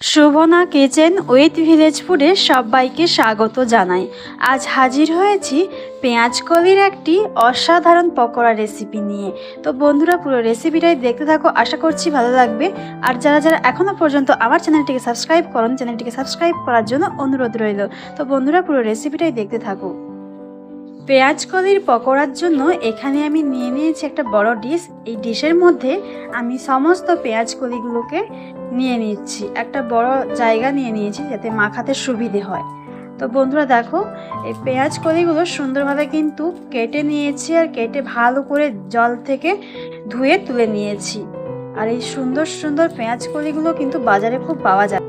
Shobhana kitchen with village ফুডে সবাইকে স্বাগত জানাই। আজ হাজির হয়েছি পেঁয়াজ কলির একটি অসাধারণ পকোড়া রেসিপি নিয়ে। তো বন্ধুরা, পুরো রেসিপিটাই দেখতে থাকো, আশা করছি ভালো লাগবে। আর যারা যারা এখনও পর্যন্ত আমার চ্যানেলটিকে সাবস্ক্রাইব করুন, চ্যানেলটিকে সাবস্ক্রাইব করার জন্য অনুরোধ রইল। তো বন্ধুরা, পুরো রেসিপিটাই দেখতে থাকো। পেঁয়াজ কলির পকোড়ার জন্য এখানে আমি নিয়ে নিয়েছি একটা বড় ডিশ এই ডিশের মধ্যে আমি সমস্ত পেঁয়াজ কলিগুলোকে নিয়ে নিচ্ছি। একটা বড় জায়গা নিয়ে নিয়েছি যাতে মাখাতে সুবিধে হয়। তো বন্ধুরা দেখো, এই পেঁয়াজ কলিগুলো সুন্দরভাবে কিন্তু কেটে নিয়েছি আর কেটে ভালো করে জল থেকে ধুয়ে তুলে নিয়েছি। আর এই সুন্দর সুন্দর পেঁয়াজ কলিগুলো কিন্তু বাজারে খুব পাওয়া যায়।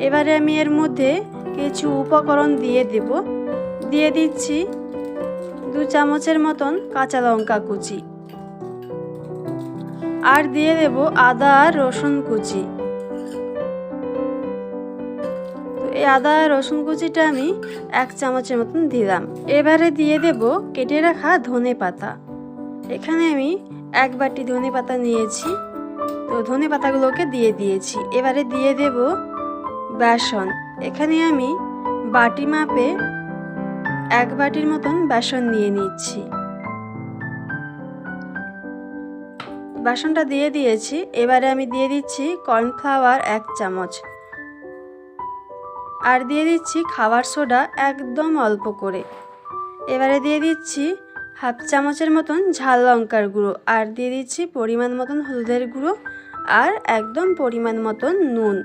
এবারে আমি এর মধ্যে কিছু উপকরণ দিয়ে দেব। দিয়ে দিচ্ছি দু চামচের মতন কাঁচা লঙ্কা কুচি। আর দিয়ে দেব আদা আর রসুন কুচি। এই আদা রসুন কুচিটা আমি এক চামচের মতন দিলাম। এবারে দিয়ে দেব কেটে রাখা ধনে পাতা। এখানে আমি এক বাটি ধনে পাতা নিয়েছি। তো ধনে পাতাগুলোকে দিয়ে দিয়েছি। এবারে দিয়ে দেব বেসন। এখানে আমি বাটি মাপে এক বাটির মতন বেসন নিয়ে নিচ্ছি। বেসনটা দিয়ে দিয়েছি। এবারে আমি দিয়ে দিচ্ছি কর্নফ্লাওয়ার এক চামচ। আর দিয়ে দিচ্ছি খাবার সোডা একদম অল্প করে। এবারে দিয়ে দিচ্ছি হাফ চামচের মতন ঝাল লঙ্কার গুঁড়ো আর দিয়ে দিচ্ছি পরিমাণ মতন হলুদের গুঁড়ো আর একদম পরিমাণ মতন নুন।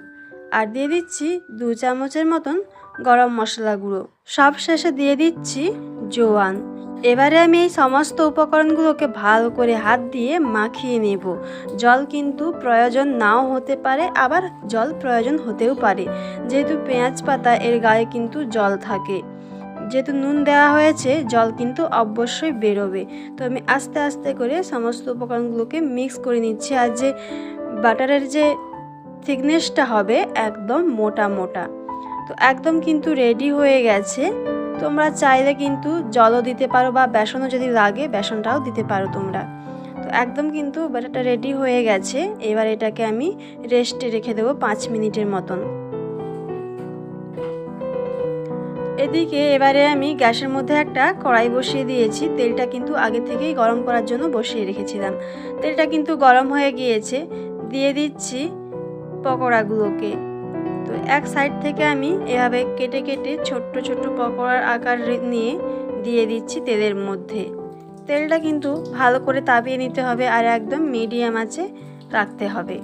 আর দিয়ে দিচ্ছি দু চামচের মতন গরম মশলা গুঁড়ো। সব শেষে দিয়ে দিচ্ছি জোয়ান। এবারে আমি এই সমস্ত উপকরণগুলোকে ভালো করে হাত দিয়ে মাখিয়ে নেব। জল কিন্তু প্রয়োজন নাও হতে পারে, আবার জল প্রয়োজন হতেও পারে। যেহেতু পেঁয়াজ পাতা, এর গায়ে কিন্তু জল থাকে। যেহেতু নুন দেওয়া হয়েছে, জল কিন্তু অবশ্যই বেরোবে। তো আমি আস্তে আস্তে করে সমস্ত উপকরণগুলোকে মিক্স করে নিচ্ছি। আর যে বাটারের যে থিকনেসটা হবে, একদম মোটা মোটা। তো একদম কিন্তু রেডি হয়ে গেছে। তোমরা চাইলে কিন্তু জলও দিতে পারো বা বেসনও যদি লাগে, বেসনটাও দিতে পারো তোমরা। তো একদম কিন্তু ব্যাটারটা রেডি হয়ে গেছে। এবার এটাকে আমি রেস্টে রেখে দেবো পাঁচ মিনিটের মতন। এদিকে এবারে আমি গ্যাসের মধ্যে একটা কড়াই বসিয়ে দিয়েছি। তেলটা কিন্তু আগে থেকেই গরম করার জন্য বসিয়ে রেখেছিলাম। তেলটা কিন্তু গরম হয়ে গিয়েছে। দিয়ে দিচ্ছি পকোড়াগুলোকে। তো এক সাইড থেকে আমি এভাবে কেটে কেটে ছোট্ট ছোট্ট পকোড়ার আকার নিয়ে দিয়ে দিচ্ছি তেলের মধ্যে। তেলটা কিন্তু ভালো করে তাপিয়ে নিতে হবে আর একদম মিডিয়াম আছে রাখতে হবে।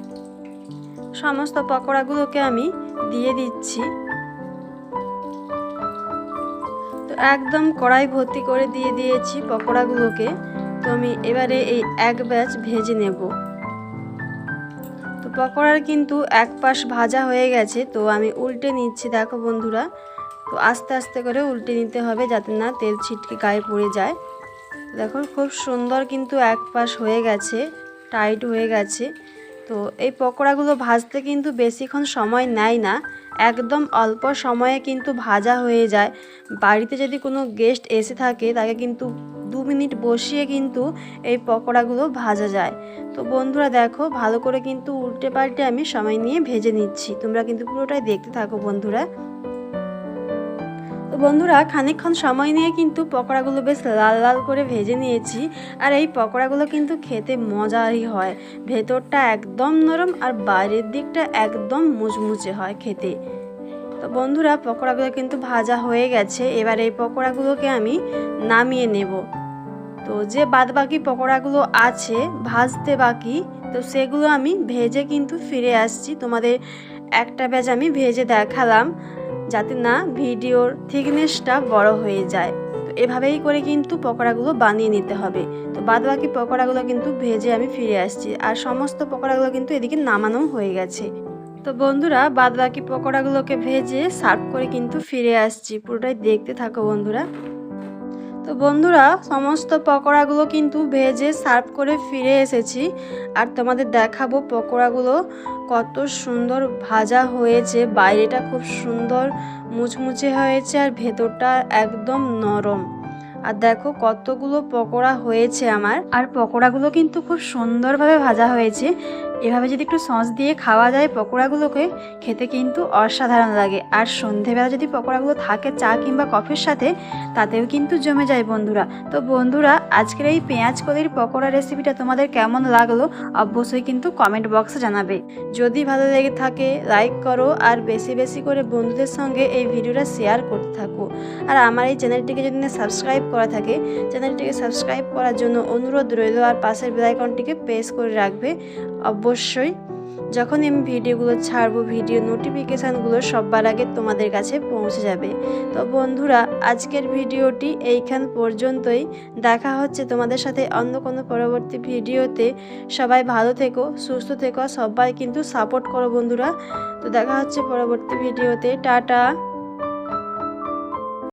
সমস্ত পকোড়াগুলোকে আমি দিয়ে দিচ্ছি। তো একদম কড়াই ভর্তি করে দিয়ে দিয়েছি পকোড়াগুলোকে। তো আমি এবারে এই এক ব্যাচ ভেজে নেব। পকোড়ার কিন্তু এক পাশ ভাজা হয়ে গেছে, তো আমি উল্টে নিচ্ছি, দেখো বন্ধুরা। তো আস্তে আস্তে করে উল্টে নিতে হবে যাতে না তেল ছিটকে গায়ে পড়ে যায়। দেখো খুব সুন্দর কিন্তু এক পাশ হয়ে গেছে, টাইট হয়ে গেছে। তো এই পকোড়াগুলো ভাজতে কিন্তু বেশিক্ষণ সময় নেয় না, একদম অল্প সময়ে কিন্তু ভাজা হয়ে যায়। বাড়িতে যদি কোনো গেস্ট এসে থাকে, তাকে কিন্তু দু মিনিট বসিয়ে কিন্তু এই পকোড়াগুলো ভাজা যায়। তো বন্ধুরা দেখো, ভালো করে কিন্তু উল্টে পাল্টে আমি সময় নিয়ে ভেজে নিচ্ছি। তোমরা কিন্তু পুরোটাই দেখতে থাকো বন্ধুরা। তো বন্ধুরা, খানিকক্ষণ সময় নিয়ে কিন্তু পকোড়াগুলো বেশ লাল লাল করে ভেজে নিয়েছি। আর এই পকোড়াগুলো কিন্তু খেতে মজাই হয়। ভেতরটা একদম নরম আর বাইরের দিকটা একদম মুচমুচে হয় খেতে। তো বন্ধুরা, পকোড়াগুলো কিন্তু ভাজা হয়ে গেছে। এবার এই পকোড়াগুলোকে আমি নামিয়ে নেব। তো যে বাদ বাকি পকোড়াগুলো আছে, ভাজতে বাকি, তো সেগুলো আমি ভেজে কিন্তু ফিরে আসছি। তোমাদের একটা ব্যাচ আমি ভেজে দেখালাম, যাতে না ভিডিওর থিকনেসটা বড় হয়ে যায়। তো এভাবেই করে কিন্তু পকোড়াগুলো বানিয়ে নিতে হবে। তো বাদ বাকি পকোড়াগুলো কিন্তু ভেজে আমি ফিরে আসছি। আর সমস্ত পকোড়াগুলো কিন্তু এদিকে নামানো হয়ে গেছে। তো বন্ধুরা বাদ বাকি পকোড়াগুলোকে ভেজে সার্ভ করে কিন্তু ফিরে আসছি। পুরোটাই দেখতে থাকো বন্ধুরা। তো বন্ধুরা, সমস্ত পকোড়াগুলো কিন্তু ভেজে সার্ভ করে ফিরে এসেছি। আর তোমাদের দেখাবো পকোড়াগুলো কত সুন্দর ভাজা হয়েছে। বাইরেটা খুব সুন্দর মুচমুচে হয়েছে আর ভেতরটা একদম নরম। আর দেখো কতগুলো পকোড়া হয়েছে আমার। আর পকোড়াগুলো কিন্তু খুব সুন্দরভাবে ভাজা হয়েছে। এভাবে যদি একটু সস দিয়ে খাওয়া যায় পকোড়াগুলোকে, খেতে কিন্তু অসাধারণ লাগে। আর সন্ধেবেলা যদি পকোড়াগুলো থাকে চা কিংবা কফির সাথে, তাতেও কিন্তু জমে যায় বন্ধুরা। তো বন্ধুরা, আজকের এই পেঁয়াজ কলির পকোড়া রেসিপিটা তোমাদের কেমন লাগল, অবশ্যই কিন্তু কমেন্ট বক্সে জানাবে। যদি ভালো লেগে থাকে লাইক করো আর বেশি বেশি করে বন্ধুদের সঙ্গে এই ভিডিওটা শেয়ার করতে থাকো। আর আমার এই চ্যানেলটিকে যদি না সাবস্ক্রাইব করা থাকে চ্যানেলটিকে সাবস্ক্রাইব করার জন্য অনুরোধ রইল আর পাশের বেলাইকনটিকে প্রেস করে রাখবে। অবশ্যই যখন আমি ভিডিওগুলো ছাড়বো, ভিডিও নোটিফিকেশানগুলো সবার আগে তোমাদের কাছে পৌঁছে যাবে। তো বন্ধুরা, আজকের ভিডিওটি এইখান পর্যন্তই। দেখা হচ্ছে তোমাদের সাথে অন্য কোনো পরবর্তী ভিডিওতে। সবাই ভালো থেকো, সুস্থ থেকো, সবাই কিন্তু সাপোর্ট করো বন্ধুরা। তো দেখা হচ্ছে পরবর্তী ভিডিওতে। টাটা!